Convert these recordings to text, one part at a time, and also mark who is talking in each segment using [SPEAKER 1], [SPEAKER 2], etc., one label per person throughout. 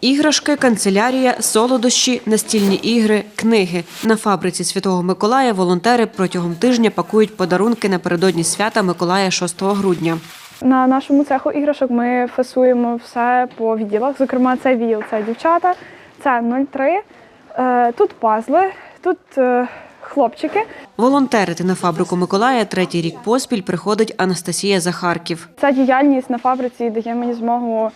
[SPEAKER 1] Іграшки, канцелярія, солодощі, настільні ігри, книги. На фабриці Святого Миколая волонтери протягом тижня пакують подарунки напередодні свята Миколая 6 грудня.
[SPEAKER 2] На нашому цеху іграшок ми фасуємо все по відділах. Зокрема, це віл, це дівчата, це 03, е, тут пазли, тут е, хлопчики.
[SPEAKER 1] Волонтерити на фабрику Миколая третій рік поспіль приходить Анастасія Захарків.
[SPEAKER 2] Ця діяльність на фабриці дає мені змогу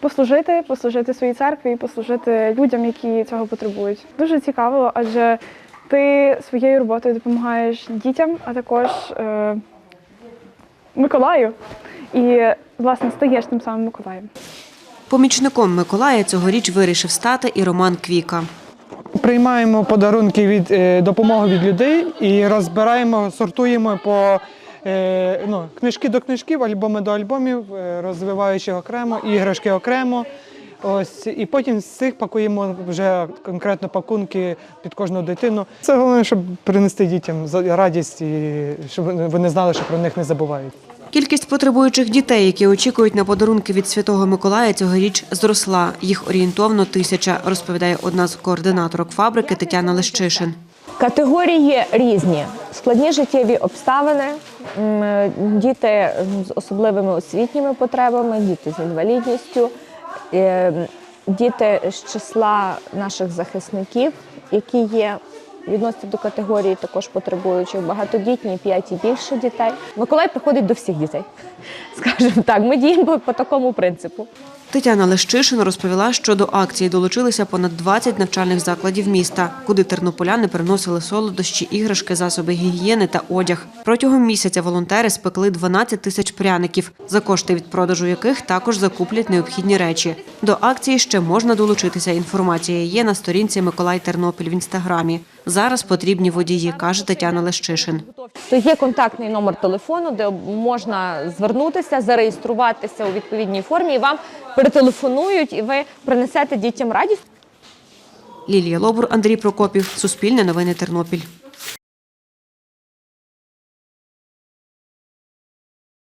[SPEAKER 2] послужити, послужити своїй церкві і послужити людям, які цього потребують. Дуже цікаво, адже ти своєю роботою допомагаєш дітям, а також е, Миколаю. І, власне, стаєш тим самим Миколаєм.
[SPEAKER 1] Помічником Миколая цьогоріч вирішив стати і Роман Квіка.
[SPEAKER 3] Приймаємо подарунки від е, допомоги від людей і розбираємо, сортуємо по ну, книжки до книжків, альбоми до альбомів, е, розвиваючи окремо, іграшки окремо. Ось і потім з цих пакуємо вже конкретно пакунки під кожну дитину. Це головне, щоб принести дітям радість і щоб вони знали, що про них не забувають.
[SPEAKER 1] Кількість потребуючих дітей, які очікують на подарунки від Святого Миколая, цьогоріч зросла. Їх орієнтовно тисяча, розповідає одна з координаторок фабрики Тетяна Лещишин.
[SPEAKER 4] Категорії різні, складні життєві обставини, діти з особливими освітніми потребами, діти з інвалідністю, е, діти з числа наших захисників, які є. Відносяться до категорії також потребуючих багатодітні, 5 і більше дітей. Миколай приходить до всіх дітей, скажімо так. Ми діємо по- по такому принципу.
[SPEAKER 1] Тетяна Лещишин розповіла, що до акції долучилися понад 20 навчальних закладів міста, куди тернополяни приносили солодощі, іграшки, засоби гігієни та одяг. Протягом місяця волонтери спекли 12 тисяч пряників, за кошти від продажу яких також закуплять необхідні речі. До акції ще можна долучитися. Інформація є на сторінці Миколай Тернопіль в інстаграмі. Зараз потрібні водії, каже Тетяна Лещишин.
[SPEAKER 4] То є контактний номер телефону, де можна звернутися, зареєструватися у відповідній формі, і вам перетелефонують, і ви принесете дітям радість.
[SPEAKER 1] Лілія Лобур, Андрій Прокопів, Суспільне новини Тернопіль.